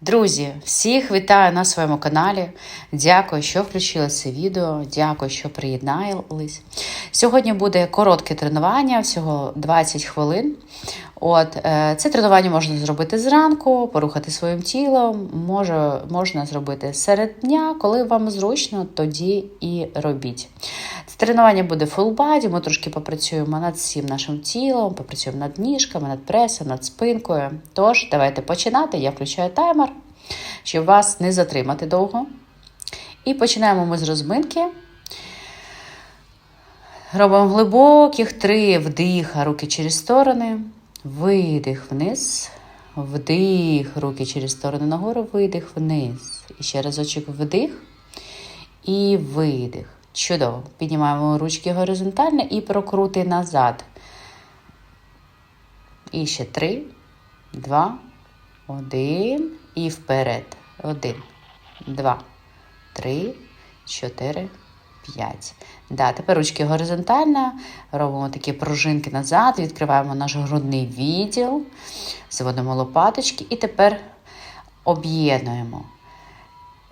Друзі, всіх вітаю на своєму каналі. Дякую, що включили це відео. Дякую, що приєднались. Сьогодні буде коротке тренування, всього 20 хвилин. От, е, Це тренування можна зробити зранку, порухати своїм тілом, може, можна зробити серед дня, коли вам зручно, тоді і робіть. Це тренування буде body, ми трошки попрацюємо над всім нашим тілом, попрацюємо над ніжками, над пресом, над спинкою. Тож, давайте починати. Я включаю таймер, щоб вас не затримати довго. І починаємо ми з розминки. Робимо глибоких три вдиха, руки через сторони, видих вниз, вдих, руки через сторони нагору, видих вниз. І ще разочок вдих і видих. Чудово. Піднімаємо ручки горизонтально і прокрути назад. І ще три, два, один. І вперед. Один, два, три, чотири, п'ять. Да, тепер ручки горизонтально. Робимо такі пружинки назад, відкриваємо наш грудний відділ, заводимо лопаточки і тепер об'єднуємо.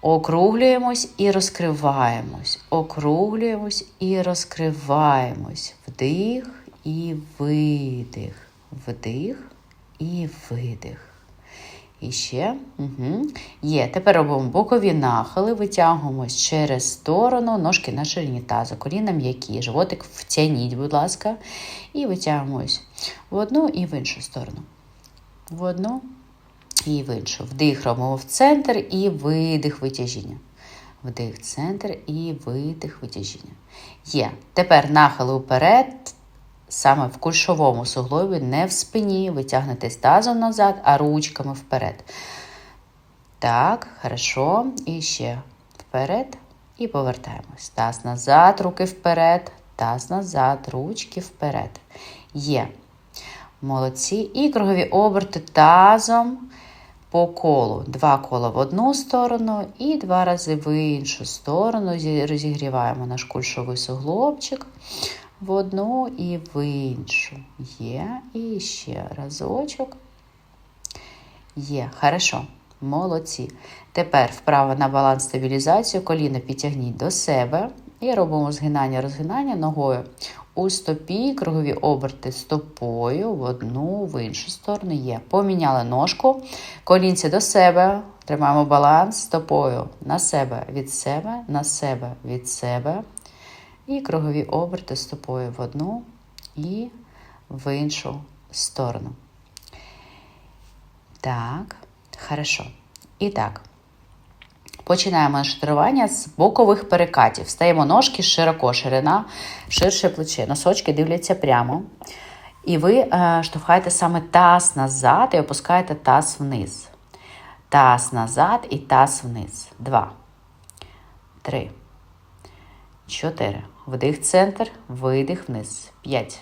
Округлюємось і розкриваємось. Округлюємось і розкриваємось. Вдих і видих. Вдих і видих. І ще угу. є. Тепер робимо бокові нахили, витягуємось через сторону, ножки на ширині тазу, коліна м'які, животик втягніть, будь ласка, і витягуємось в одну і в іншу сторону. В одну і в іншу. Вдих робимо в центр і видих витяжіння. Вдих, центр і видих витяжіння. Є. Тепер нахили вперед, саме в кульшовому суглобі, не в спині. Витягнетесь тазом назад, а ручками вперед. Так, хорошо. І ще вперед. І повертаємось. Таз назад, руки вперед, таз назад, ручки вперед. Є. Молодці. І кругові оберти тазом по колу. Два кола в одну сторону і два рази в іншу сторону. Розігріваємо наш кульшовий суглобчик в одну і в іншу. Є. І ще разочок. Є. Хорошо. Молодці. Тепер вправо на баланс стабілізацію. Коліна підтягніть до себе. І робимо згинання, розгинання ногою у стопі, кругові оберти стопою в одну, в іншу сторону є. Поміняли ножку, колінці до себе, тримаємо баланс стопою на себе, від себе, на себе, від себе. І кругові оберти стопою в одну і в іншу сторону. Так, хорошо. І так. Починаємо наше з бокових перекатів. Стаємо ножки широко, ширина, ширше плече. Носочки дивляться прямо. І ви е, штовхаєте саме таз назад і опускаєте таз вниз. Таз назад і таз вниз. Два. Три. Чотири. Вдих центр, видих вниз. П'ять.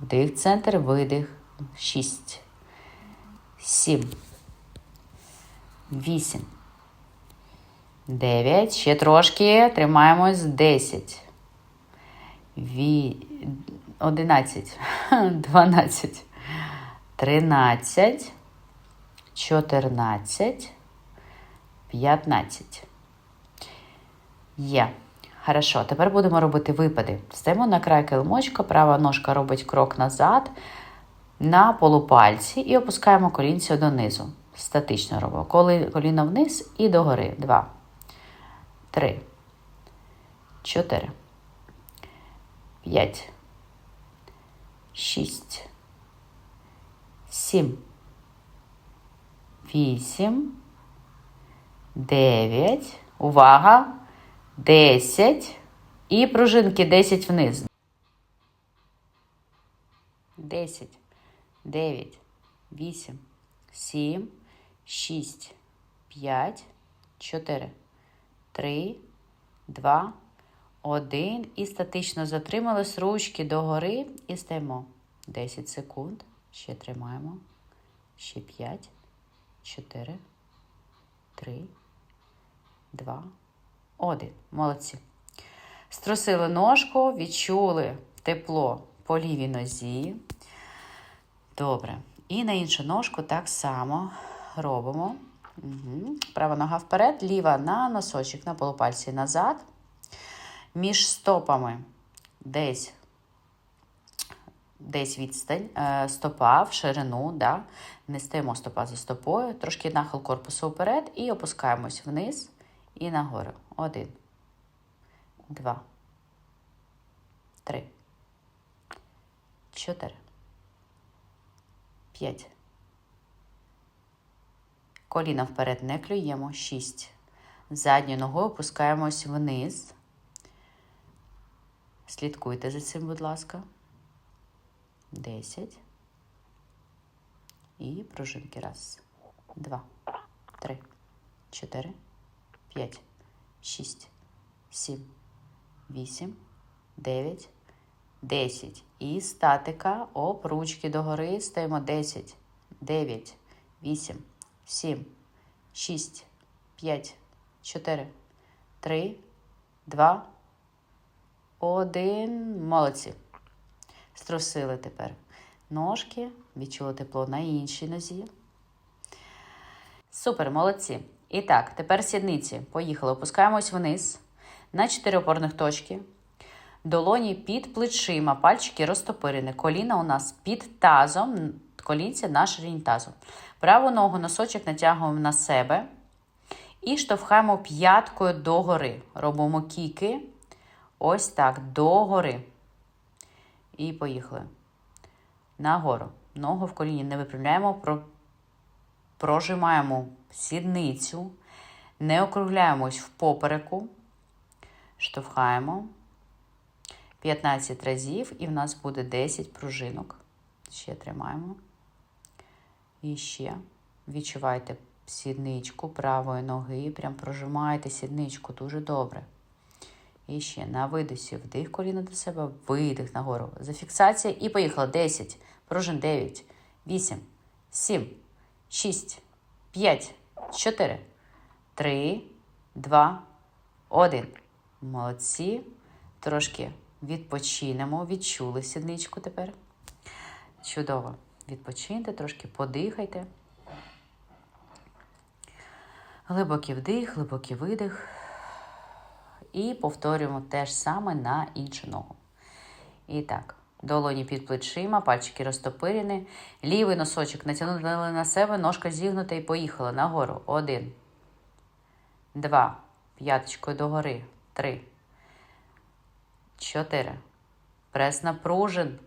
Вдих центр, видих. Шість. Сім. Вісім. 9. Ще трошки. Тримаємось. 10. Ві... 11. 12. 13. 14. 15. Є. Хорошо. Тепер будемо робити випади. Стаємо на край килимочка, права ножка робить крок назад на полупальці і опускаємо колінця донизу. Статично робимо. Коліно вниз і догори. Два три, чотири, п'ять, шість, сім, вісім, дев'ять. Увага! Десять. І пружинки десять вниз. Десять, дев'ять, вісім, сім, шість, п'ять, чотири. Три, два, один. І статично затримались ручки догори і стаємо. 10 секунд. Ще тримаємо. Ще 5, 4, 3, 2, 1. Молодці. Струсили ножку, відчули тепло по лівій нозі. Добре. І на іншу ножку так само робимо. Угу. Права нога вперед, ліва на носочок, на полупальці назад. Між стопами десь десь відстань, е, стопа в ширину, да? не стаємо стопа за стопою, трошки нахил корпусу вперед і опускаємось вниз і нагору. Один, два, три, чотири, п'ять. Коліна вперед не клюємо. Шість. Задньою ногою опускаємось вниз. Слідкуйте за цим, будь ласка. 10. І пружинки. Раз, два, три, чотири, п'ять, шість, сім, вісім, дев'ять, десять. І статика. Оп, ручки догори. Стаємо 10, 9, 8, 7, 6, 5, 4, 3, 2, 1. Молодці. Струсили тепер ножки, відчули тепло на іншій нозі. Супер, молодці. І так, тепер сідниці. Поїхали. Опускаємось вниз на 4 опорних точки. Долоні під плечима, пальчики розтопирені. Коліна у нас під тазом, колінця на ширині тазу. Праву ногу носочок натягуємо на себе і штовхаємо п'яткою догори. Робимо кіки. Ось так, догори. І поїхали. Нагору. Ногу в коліні не випрямляємо, прожимаємо сідницю, не округляємось в попереку, штовхаємо 15 разів, і в нас буде 10 пружинок. Ще тримаємо. І ще відчувайте сідничку правої ноги, прям прожимайте сідничку дуже добре. І ще на видосі вдих коліна до себе, видих нагору. Зафіксація і поїхала. 10, пружин 9, 8, 7, 6, 5, 4, 3, 2, 1. Молодці. Трошки відпочинемо. Відчули сідничку тепер. Чудово. Відпочиньте, трошки подихайте. Глибокий вдих, глибокий видих. І повторюємо те ж саме на іншу ногу. І так, долоні під плечима, пальчики розтопирені. Лівий носочок натягнули на себе, ножка зігнута і поїхала нагору. Один. Два. П'яточкою догори. Три. Чотири. Прес напружен.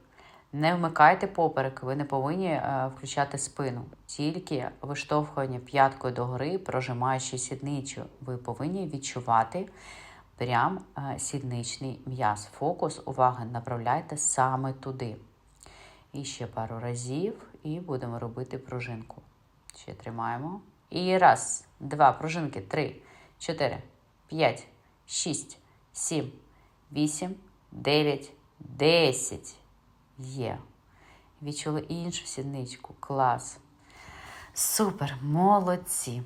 Не вмикайте поперек, ви не повинні е, включати спину. Тільки виштовхування п'яткою догори, прожимаючи сідницю, ви повинні відчувати прям е, сідничний м'яз. Фокус уваги направляйте саме туди. І ще пару разів, і будемо робити пружинку. Ще тримаємо. І раз, два, пружинки, три, чотири, п'ять, шість, сім, вісім, дев'ять, десять. Є. Відчули іншу сідничку. Клас. Супер, молодці.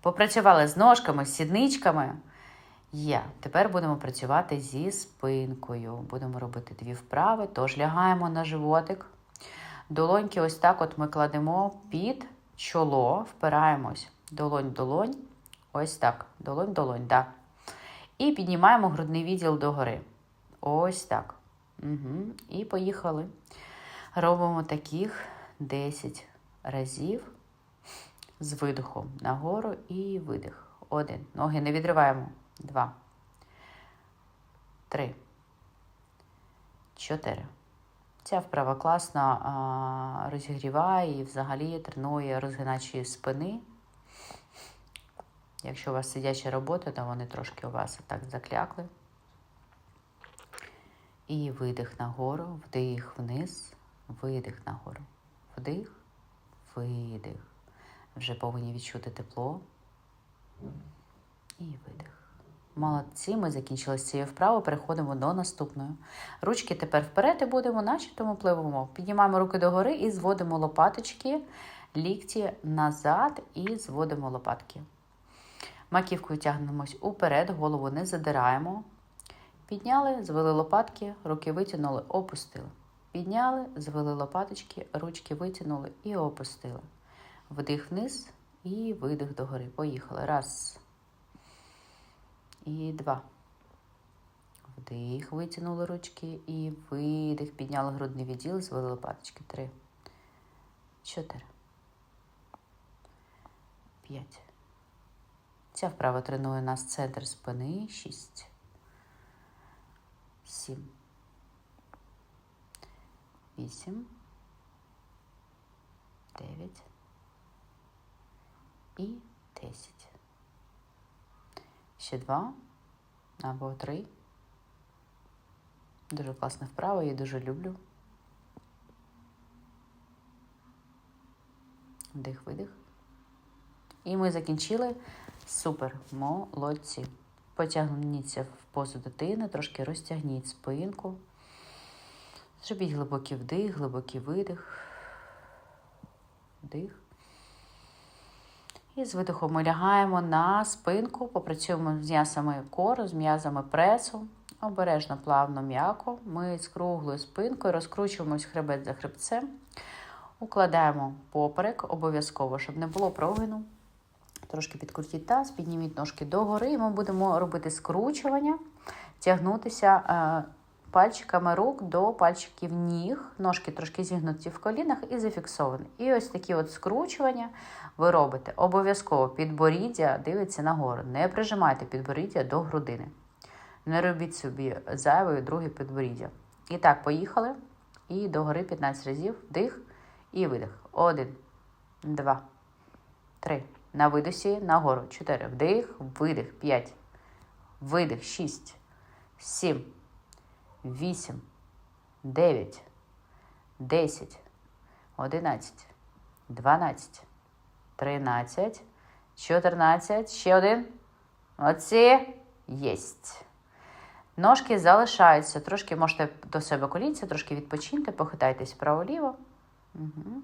Попрацювали з ножками, з сідничками. Є. Тепер будемо працювати зі спинкою. Будемо робити дві вправи. Тож лягаємо на животик. Долоньки ось так от ми кладемо під чоло, впираємось долонь-долонь. Ось так. Долонь-долонь, да. І піднімаємо грудний відділ догори. Ось так. Угу. І поїхали. Робимо таких 10 разів з видихом нагору і видих. Один. Ноги не відриваємо. Два. Три. Чотири. Ця вправа класно розігріває і взагалі тренує розгиначі спини. Якщо у вас сидяча робота, то вони трошки у вас так заклякли. І видих нагору, вдих вниз, видих нагору. Вдих, видих. Вже повинні відчути тепло. І видих. Молодці, ми закінчили з цією вправою, переходимо до наступної. Ручки тепер вперед і будемо, наче ми пливемо. Піднімаємо руки догори і зводимо лопаточки, лікті назад і зводимо лопатки. Маківкою тягнемось уперед, голову не задираємо. Підняли, звели лопатки, руки витягнули, опустили. Підняли, звели лопаточки, ручки витягнули і опустили. Вдих вниз І видих догори. Поїхали. Раз. І два. Вдих, витягнули ручки і видих. Підняли грудний відділ, звели лопаточки. Три. Чотири. П'ять. Ця вправа тренує нас центр спини. Шість. Сім. Вісім. Дев'ять. І десять. Ще два або три. Дуже класна вправа, я дуже люблю. Вдих, видих. І ми закінчили. Супер, молодці. Потягніться в позу дитини, трошки розтягніть спинку. Зробіть глибокий вдих, глибокий видих. Вдих. І з видихом ми лягаємо на спинку, попрацюємо з м'язами кору, з м'язами пресу. Обережно, плавно, м'яко. Ми з круглою спинкою розкручуємось хребет за хребцем. Укладаємо поперек, обов'язково, щоб не було прогину. Трошки підкрутіть таз, підніміть ножки догори, і ми будемо робити скручування, тягнутися е, пальчиками рук до пальчиків ніг, ножки трошки зігнуті в колінах і зафіксовані. І ось такі от скручування ви робите. Обов'язково підборіддя дивиться нагору. Не прижимайте підборіддя до грудини. Не робіть собі зайвої друге підборіддя. І так, поїхали. І догори 15 разів. Вдих і видих. Один, два, три. На видосі нагору. Чотири. Вдих, видих. П'ять. Видих. Шість. Сім. Вісім. Дев'ять. Десять. Одинадцять. Дванадцять. Тринадцять. Чотирнадцять. Ще один. Оці. Єсть. Ножки залишаються. Трошки можете до себе колінця, трошки відпочиньте, похитайтесь вправо-ліво. Угу.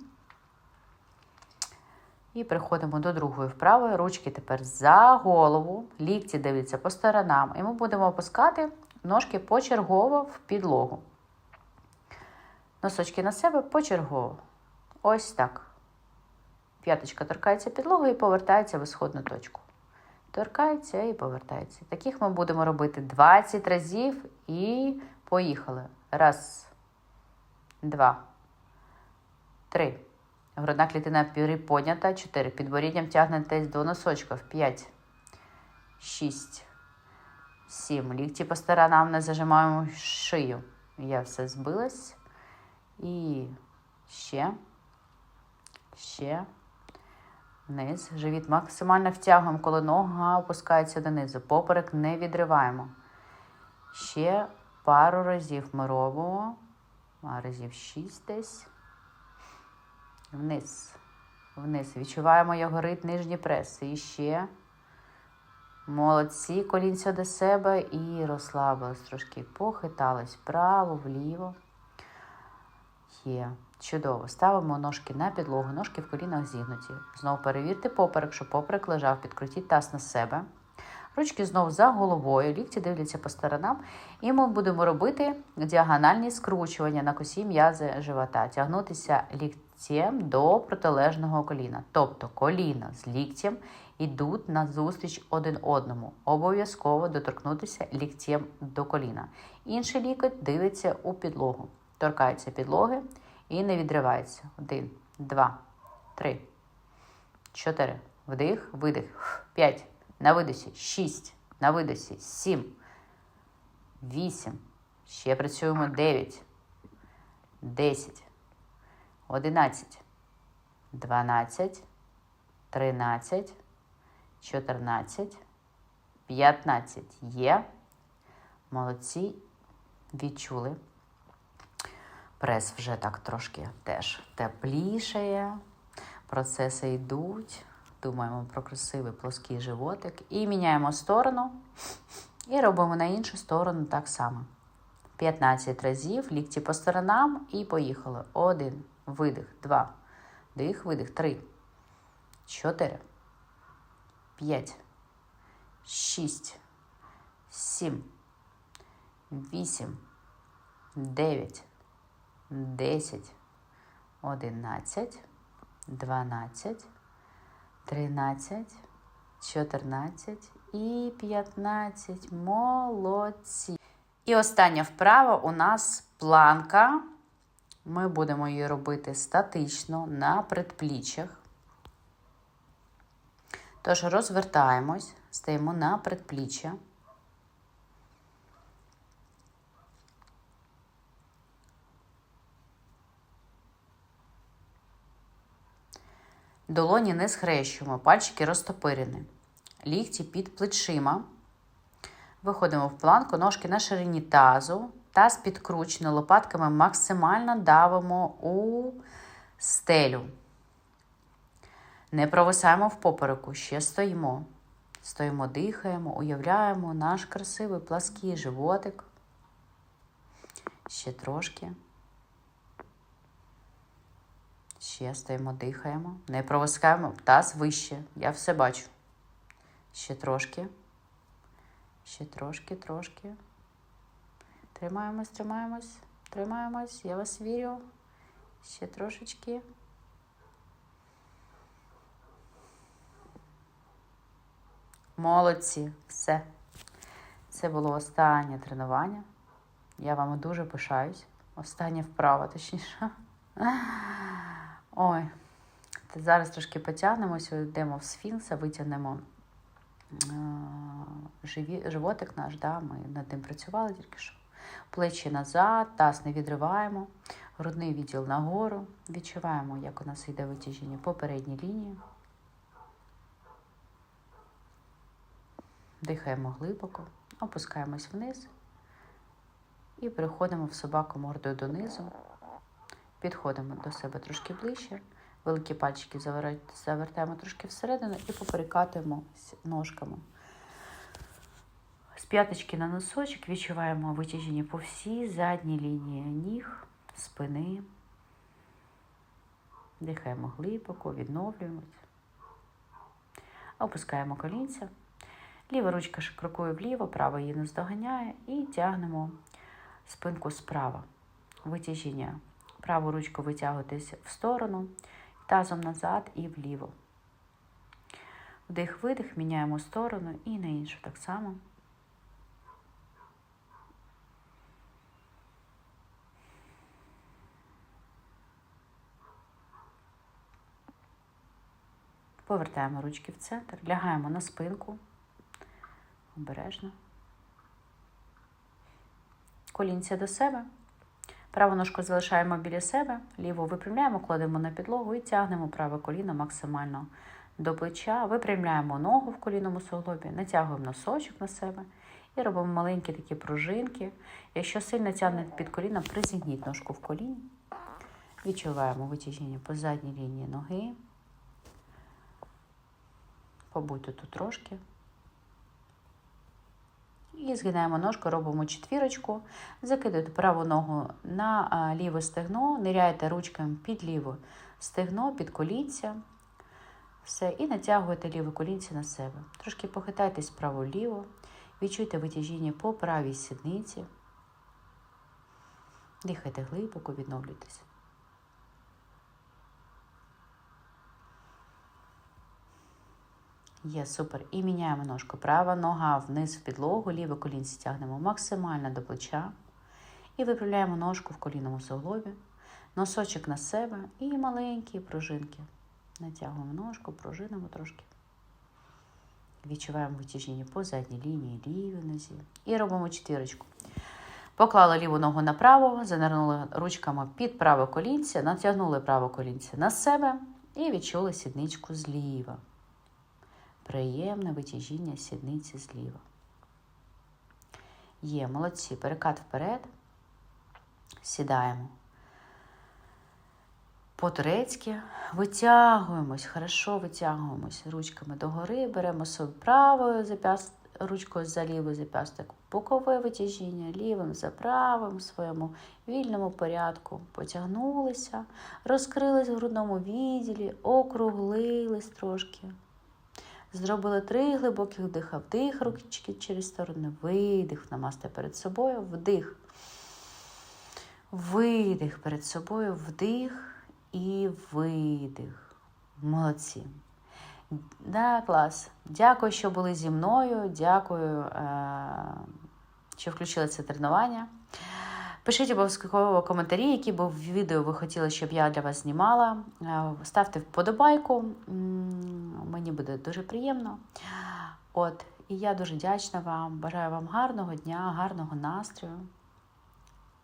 І переходимо до другої вправи. Ручки тепер за голову, лікті дивляться по сторонам. І ми будемо опускати ножки почергово в підлогу. Носочки на себе почергово. Ось так. П'яточка торкається підлоги і повертається в ісходну точку. Торкається і повертається. Таких ми будемо робити 20 разів і поїхали. Раз, два, три. Грудна клітина піднята. 4. Підборідням тягнетесь до носочків. 5, 6, 7. Лікті по сторонам не зажимаємо шию. Я все збилась. І ще, ще. Вниз. Живіт максимально втягуємо, коли нога опускається донизу. Поперек не відриваємо. Ще пару разів ми робимо. А разів 6 десь. Вниз. Вниз. Відчуваємо, як горить нижній прес. І ще. Молодці. Колінця до себе і розслабились трошки. Похитались вправо, вліво. Є. Чудово. Ставимо ножки на підлогу, ножки в колінах зігнуті. Знову перевірте поперек, щоб поперек лежав, підкрутіть таз на себе. Ручки знову за головою, лікті дивляться по сторонам. І ми будемо робити діагональні скручування на косі м'язи живота, тягнутися ліктем до протилежного коліна. Тобто коліна з ліктем йдуть на зустріч один одному. Обов'язково доторкнутися ліктем до коліна. Інший лікоть дивиться у підлогу, торкається підлоги і не відривається. Один, два, три, чотири. Вдих, видих. П'ять. На видосі 6. На видосі 7. 8. Ще працюємо 9. 10. 11. 12. 13. 14. 15. Є. Молодці. Відчули. Прес вже так трошки теж теплішає. Процеси йдуть. Думаємо про красивий плоский животик. І міняємо сторону. І робимо на іншу сторону так само. 15 разів, лікті по сторонам і поїхали. Один. Видих. Два. Дих, видих. Три. Чотири. П'ять. Шість. Сім. Вісім. Дев'ять. Десять. Одинадцять. Дванадцять. 13, 14 і 15. Молодці. І остання вправа у нас планка. Ми будемо її робити статично на предпліччях. Тож розвертаємось, стаємо на предпліччя. Долоні не схрещуємо, пальчики розтопирені. Лікті під плечима. Виходимо в планку, ножки на ширині тазу. Таз підкручено, лопатками максимально давимо у стелю. Не провисаємо в попереку, ще стоїмо. Стоїмо, дихаємо, уявляємо наш красивий плаский животик. Ще трошки. Ще стоїмо, дихаємо. Не провискаємо таз вище. Я все бачу. Ще трошки. Ще трошки, трошки. Тримаємось, тримаємось, тримаємось. Я вас вірю. Ще трошечки. Молодці, все. Це було останнє тренування. Я вами дуже пишаюсь. Остання вправа, точніше. Ой, зараз трошки потягнемося, йдемо в сфінкса, витягнемо живі, животик наш, да, ми над ним працювали тільки що. Плечі назад, таз не відриваємо, грудний відділ нагору. Відчуваємо, як у нас йде витяжіння по передній лінії. Дихаємо глибоко, опускаємось вниз і переходимо в собаку мордою донизу. Підходимо до себе трошки ближче. Великі пальчики завертаємо трошки всередину і поперекатуємо ножками. З п'яточки на носочок відчуваємо витяжіння по всій задній лінії ніг, спини. Дихаємо глибоко, відновлюємось. Опускаємо колінця. Ліва ручка крокує вліво, права її наздоганяє і тягнемо спинку справа. Витяжіння. Праву ручку витягуйтесь в сторону, тазом назад і вліво. Вдих-видих, міняємо сторону і на іншу так само. Повертаємо ручки в центр, лягаємо на спинку. Обережно. Колінця до себе. Праву ножку залишаємо біля себе, ліву випрямляємо, кладемо на підлогу і тягнемо праве коліно максимально до плеча. Випрямляємо ногу в колінному суглобі, натягуємо носочок на себе і робимо маленькі такі пружинки. Якщо сильно тягне під коліно, призігніть ножку в коліні. Відчуваємо витяжіння по задній лінії ноги. Побудьте тут трошки. І згинаємо ножку, робимо четвірочку, закидуєте праву ногу на ліве стегно, ниряєте ручками під ліве стегно, під колінця. Все, і натягуєте ліве колінце на себе. Трошки похитайтесь право-ліво, відчуйте витяжіння по правій сідниці. Дихайте глибоко, відновлюйтесь. Є, супер. І міняємо ножку. Права нога вниз в підлогу, ліве колінце тягнемо максимально до плеча. І виправляємо ножку в колінному суглобі, носочок на себе і маленькі пружинки. Натягуємо ножку, пружинимо трошки. Відчуваємо витяжіння по задній лінії, лівій нозі. І робимо четвірочку. Поклали ліву ногу направо, занирнули ручками під праве колінце, натягнули праве колінце на себе і відчули сідничку зліва приємне витяжіння сідниці зліва. Є, молодці, перекат вперед, сідаємо. По-турецьки витягуємось, хорошо витягуємось ручками догори, беремо собі правою зап'яст... ручкою за лівий зап'ясток, бокове витяжіння, лівим за правим в своєму вільному порядку. Потягнулися, розкрились в грудному відділі, округлились трошки. Зробили три глибоких вдиха. Вдих, ручки через сторони, видих, намасте перед собою, вдих. Видих перед собою, вдих і видих. Молодці. Да, клас. Дякую, що були зі мною. Дякую, е, що включили це тренування. Пишіть обов'язково коментарі, які б відео ви хотіли, щоб я для вас знімала. Е, Ставте вподобайку. Мені буде дуже приємно. От, і я дуже вдячна вам. Бажаю вам гарного дня, гарного настрою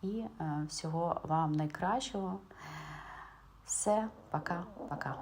і е, всього вам найкращого. Все, пока-пока.